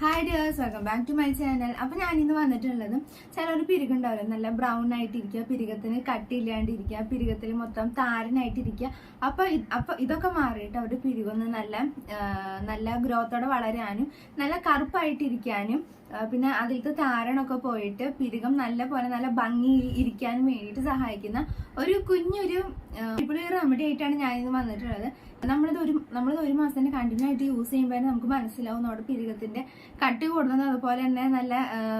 Hi dears welcome back to my channel അപ്പൊ ഞാൻ ഇന്ന് വന്നിട്ടുള്ളത് ചിലൊരു പിരികുണ്ടാവില്ല? നല്ല ബ്രൗൺ ആയിട്ടിരിക്കുക പിരികത്തിന് കട്ടിയില്ലാണ്ടിരിക്കുക പിരികത്തിൽ മൊത്തം താരനായിട്ടിരിക്കുക. അപ്പൊ അപ്പോൾ അപ്പൊ ഇതൊക്കെ മാറിയിട്ട് അവരുടെ പിരികൊന്ന് നല്ല നല്ല ഗ്രോത്തോടെ വളരാനും നല്ല കറുപ്പായിട്ടിരിക്കാനും പിന്നെ അതിലത്തെ താരണമൊക്കെ പോയിട്ട് പിരികം നല്ല പോലെ നല്ല ഭംഗി ഇരിക്കാൻ വേണ്ടിയിട്ട് സഹായിക്കുന്ന ഒരു കുഞ്ഞൊരു ഇപ്പോൾ റെമഡി ആയിട്ടാണ് ഇന്ന് വന്നിട്ടുള്ളത്. നമ്മളിത് ഒരു നമ്മളിത് ഒരു മാസം തന്നെ കണ്ടിന്യൂ ആയിട്ട് യൂസ് ചെയ്യുമ്പോൾ നമുക്ക് മനസ്സിലാവും നമ്മുടെ പിരികത്തിന്റെ കട്ട് കൂടുന്നത് അതുപോലെ തന്നെ നല്ല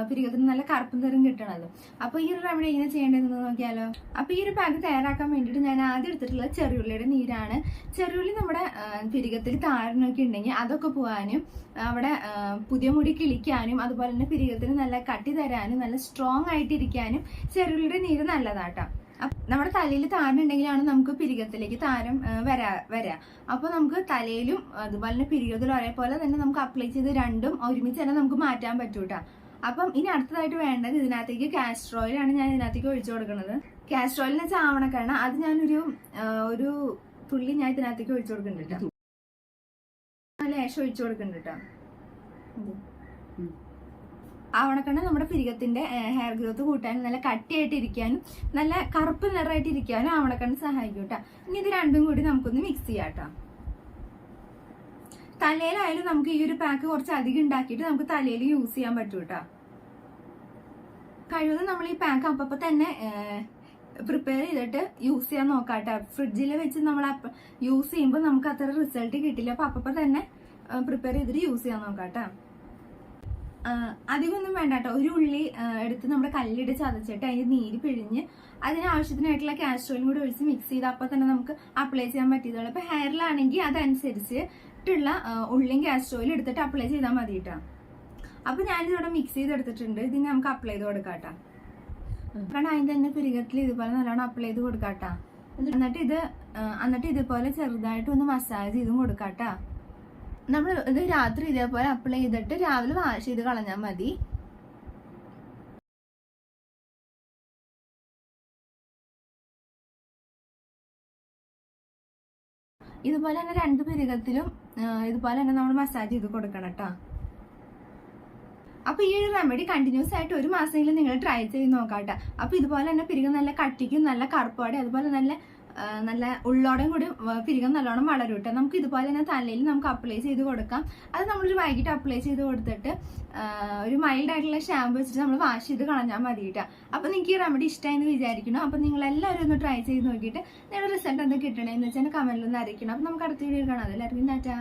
പിരികത്തിന് നല്ല കറുപ്പും നിറം കിട്ടണത്. അപ്പോൾ ഈ ഒരു റെമഡി എങ്ങനെ ചെയ്യേണ്ടതെന്ന് നോക്കിയാലോ? അപ്പോൾ ഈ ഒരു പാക്ക് തയ്യാറാക്കാൻ വേണ്ടിയിട്ട് ഞാൻ ആദ്യം എടുത്തിട്ടുള്ളത് ചെറിയുള്ളിയുടെ നീരാണ്. ചെറിയുള്ളി നമ്മുടെ പിരികത്തിൽ താരനൊക്കെ ഉണ്ടെങ്കിൽ അതൊക്കെ പോകാനും അവിടെ പുതിയ മുടി കിളിക്കാനും തന്നെ പിരികത്തിന് നല്ല കട്ടി തരാനും നല്ല സ്ട്രോങ് ആയിട്ടിരിക്കാനും ചെറുകളുടെ നീര് നല്ലതാട്ടോ. നമ്മുടെ തലയിൽ താരനുണ്ടെങ്കിലാണ് നമുക്ക് പിരികത്തിലേക്ക് താരം വരാ വരാ. അപ്പൊ നമുക്ക് തലയിലും അതുപോലെ തന്നെ പിരികത്തിലും ഒരേപോലെ തന്നെ നമുക്ക് അപ്ലൈ ചെയ്ത് രണ്ടും ഒരുമിച്ച് തന്നെ നമുക്ക് മാറ്റാൻ പറ്റൂട്ടാ. അപ്പം ഇനി അടുത്തതായിട്ട് വേണ്ടത് ഇതിനകത്തേക്ക് കാസ്ട്രോ ഓയിൽ ആണ് ഞാൻ ഇതിനകത്തേക്ക് ഒഴിച്ചു കൊടുക്കുന്നത്. കാസ്ട്രോ ഓയിലിനെ ആവണക്കാണ് അത് ഞാനൊരു ഒരു തുള്ളി ഞാൻ ഇതിനകത്തേക്ക് ഒഴിച്ചു കൊടുക്കുന്നുണ്ട് കേട്ടോ. ലേശം ഒഴിച്ചു കൊടുക്കുന്നുണ്ട് കേട്ടോ. ആവണക്കണ്ണ നമ്മുടെ പിരികത്തിന്റെ ഹെയർ ഗ്രോത്ത് കൂട്ടാനും നല്ല കട്ടിയായിട്ട് ഇരിക്കാനും നല്ല കറുപ്പ് നിറമായിട്ട് ഇരിക്കാനും ആവണക്കണ്ണ സഹായിക്കും കേട്ടോ ഇനി ഇത് രണ്ടും കൂടി നമുക്കൊന്ന് മിക്സ് ചെയ്യാം കേട്ടോ തലയിലായാലും നമുക്ക് ഈ ഒരു പാക്ക് കുറച്ച് അധികം ഉണ്ടാക്കിയിട്ട് നമുക്ക് തലയിൽ യൂസ് ചെയ്യാൻ പറ്റും കേട്ടോ കഴിവതും നമ്മൾ ഈ പാക്ക് അപ്പം തന്നെ പ്രിപ്പയർ ചെയ്തിട്ട് യൂസ് ചെയ്യാൻ നോക്കാട്ടെ ഫ്രിഡ്ജിൽ വെച്ച് നമ്മൾ യൂസ് ചെയ്യുമ്പോൾ നമുക്ക് അത്ര റിസൾട്ട് കിട്ടില്ല. അപ്പൊ അപ്പം തന്നെ പ്രിപ്പയർ ചെയ്തിട്ട് യൂസ് ചെയ്യാൻ നോക്കാട്ടെ അധികമൊന്നും വേണ്ട കേട്ടോ ഒരു ഉള്ളി എടുത്ത് നമ്മുടെ കല്ലിട്ട് ചതച്ചിട്ട് അതിന് നീര് പിഴിഞ്ഞ് അതിന് ആവശ്യത്തിനായിട്ടുള്ള കാസ്ട്രോയിലും കൂടി ഒഴിച്ച് മിക്സ് ചെയ്ത് അപ്പോൾ തന്നെ നമുക്ക് അപ്ലൈ ചെയ്യാൻ പറ്റിയതുള്ളൂ. ഇപ്പൊ ഹെയറിലാണെങ്കിൽ അതനുസരിച്ചിട്ടുള്ള ഉള്ളിയും കാസ്ട്രോയിലും എടുത്തിട്ട് അപ്ലൈ ചെയ്താൽ മതി കേട്ടോ അപ്പൊ ഞാനിതിവിടെ മിക്സ് ചെയ്തെടുത്തിട്ടുണ്ട്. ഇതിന് നമുക്ക് അപ്ലൈ ചെയ്ത് കൊടുക്കാം കേട്ടോ കാരണം അതിന്റെ തന്നെ പിരികത്തിൽ ഇതുപോലെ നല്ലോണം അപ്ലൈ ചെയ്ത് കൊടുക്കാം കേട്ടോ എന്നിട്ട് ഇത് എന്നിട്ട് ഇതുപോലെ ചെറുതായിട്ട് ഒന്ന് മസാജ് ചെയ്തും കൊടുക്കാം കേട്ടോ നമ്മൾ ഇത് രാത്രി ഇതേപോലെ അപ്ലൈ ചെയ്തിട്ട് രാവിലെ വാഷ് ചെയ്ത് കളഞ്ഞാൽ മതി. ഇതുപോലെ തന്നെ രണ്ട് പിരികത്തിലും ഇതുപോലെ തന്നെ നമ്മൾ മസാജ് ചെയ്ത് കൊടുക്കണം കേട്ടോ അപ്പൊ ഈ ഒരു റെമഡി കണ്ടിന്യൂസ് ആയിട്ട് ഒരു മാസമെങ്കിലും നിങ്ങൾ ട്രൈ ചെയ്ത് നോക്കാട്ടെ അപ്പൊ ഇതുപോലെ തന്നെ പിരികം നല്ല കട്ടിക്കും നല്ല കറുപ്പോടെ അതുപോലെ നല്ല നല്ല ഉള്ളോടെയും കൂടി പിരികം നല്ലോണം വളരും കേട്ടോ നമുക്ക് ഇതുപോലെ തന്നെ തലയിൽ നമുക്ക് അപ്ലൈ ചെയ്ത് കൊടുക്കാം. അത് നമ്മളൊരു വൈകിട്ട് അപ്ലൈ ചെയ്ത് കൊടുത്തിട്ട് ഒരു മൈൽഡ് ആയിട്ടുള്ള ഷാമ്പു വെച്ചിട്ട് നമ്മൾ വാഷ് ചെയ്ത് കളഞ്ഞാൽ മതി കേട്ടോ അപ്പൊ നിങ്ങൾക്ക് ഈ റെമഡി ഇഷ്ടമായെന്ന് വിചാരിക്കണം അപ്പൊ നിങ്ങൾ എല്ലാവരും ഒന്ന് ട്രൈ ചെയ്ത് നോക്കിയിട്ട് നിങ്ങളുടെ റിസൾട്ട് എന്താ കിട്ടണേന്ന് വെച്ചാൽ കമന്റിൽ ഒന്ന് അറിയിക്കണം. അപ്പൊ നമുക്ക് അടുത്ത വീഡിയോ കാണാം. എല്ലാവർക്കും ടാറ്റാ.